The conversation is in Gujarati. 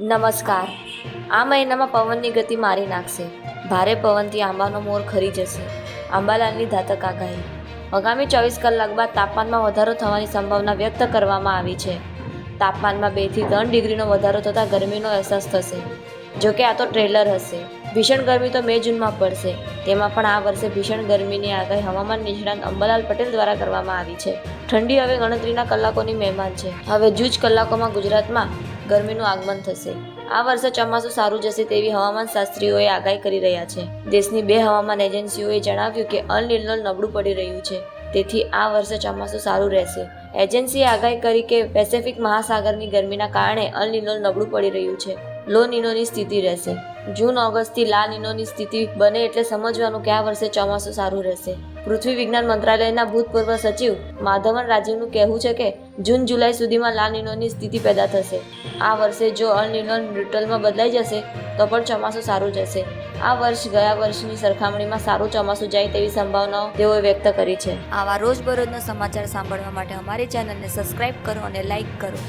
નમસ્કાર. આ મહિનામાં પવનની ગતિ મારી નાખશે. ભારે પવનથી આંબાનો મોર ખરી જશે. આંબાલાલની ધાતક આગાહી. આગામી ચોવીસ કલાક બાદ તાપમાનમાં વધારો થવાની સંભાવના વ્યક્ત કરવામાં આવી છે. તાપમાનમાં બેથી ત્રણ ડિગ્રીનો વધારો થતાં ગરમીનો અહેસાસ થશે. જોકે આ તો ટ્રેલર હશે. ભીષણ ગરમી તો મે જૂનમાં પડશે. તેમાં પણ આ વર્ષે ભીષણ ગરમીની આગાહી હવામાન નિષ્ણાંત અંબાલાલ પટેલ દ્વારા કરવામાં આવી છે. ઠંડી હવે ગણતરીના કલાકોની મહેમાન છે. હવે જૂજ કલાકોમાં ગુજરાતમાં ગરમીનું આગમન થશે. આ વર્ષે ચોમાસું સારું જશે તેવી હવામાન શાસ્ત્રીઓએ આગાહી કરી રહ્યા છે. દેશની બે હવામાન એજન્સીઓએ જણાવ્યું કે અલ નબળું પડી રહ્યું છે. તેથી આ વર્ષે ચોમાસું સારું રહેશે. એજન્સીએ આગાહી કરી કે પેસિફિક મહાસાગરની ગરમીના કારણે અલ નબળું પડી રહ્યું છે. લો નિનોની સ્થિતિ રહેશે. જૂન, ઓગસ્ટથી લા નિનોની સ્થિતિ બને એટલે સમજવાનું કે આ વર્ષે ચોમાસું સારું રહેશે. પૃથ્વી વિજ્ઞાન મંત્રાલયના ભૂતપૂર્વ સચિવ માધવન રાજીવનું કહેવું છે કે જૂન, જુલાઈ સુધીમાં લા નિનોની સ્થિતિ પેદા થશે. આ વર્ષે જો અલ નિનો ન્યુટ્રલમાં બદલાઈ જશે, તો પણ ચોમાસું સારું જશે આ વર્ષ ગયા વર્ષની સરખામણીમાં સારું ચોમાસું જાય તેવી સંભાવનાઓ તેઓએ વ્યક્ત કરી છે. આવા રોજબરોજના સમાચાર સાંભળવા માટે અમારી ચેનલને સબસ્ક્રાઇબ કરો અને લાઇક કરો.